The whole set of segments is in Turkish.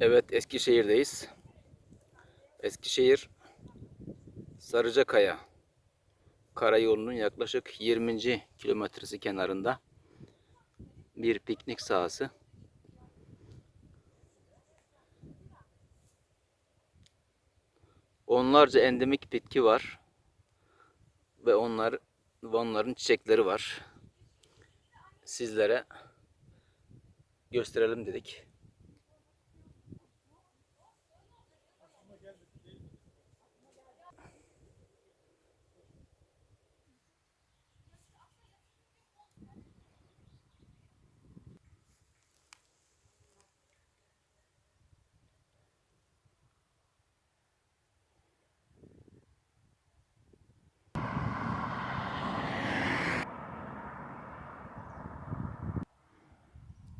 Evet Eskişehir'deyiz. Eskişehir Sarıcakaya karayolunun yaklaşık 20. kilometresi kenarında bir piknik sahası. Onlarca endemik bitki var ve onlar onların çiçekleri var. Sizlere gösterelim dedik.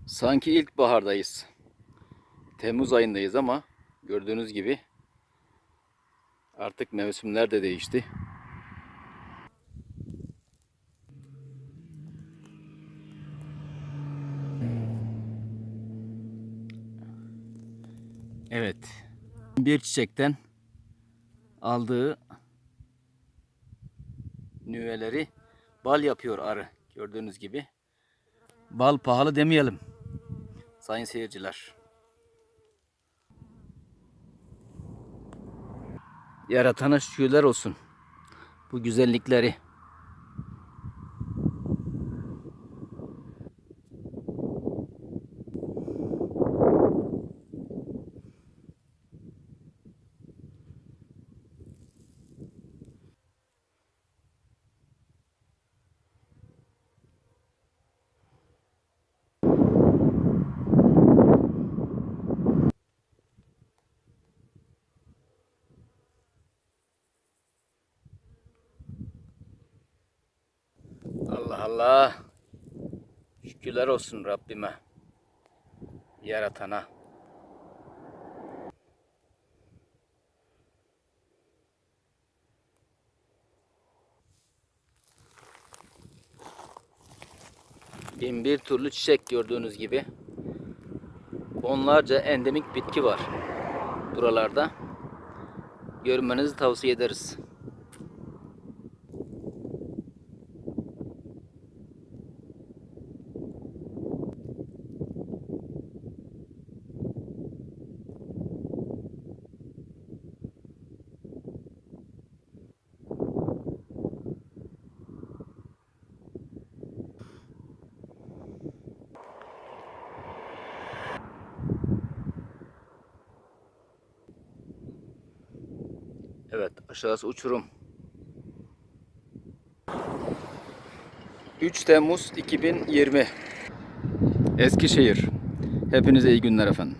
Sanki ilkbahardayız. Temmuz ayındayız ama gördüğünüz gibi artık mevsimler de değişti. Evet. Bir çiçekten aldığı nüveleri bal yapıyor arı. Gördüğünüz gibi. Bal pahalı demeyelim. Sayın seyirciler. Yaratana şükürler olsun. Bu güzellikleri. Allah Allah. Şükürler olsun Rabbime. Yaratana. Bin bir türlü çiçek gördüğünüz gibi. Onlarca endemik bitki var buralarda. Görmenizi tavsiye ederiz. Evet aşağısı uçurum. 3 Temmuz 2020 Eskişehir. Hepinize iyi günler efendim.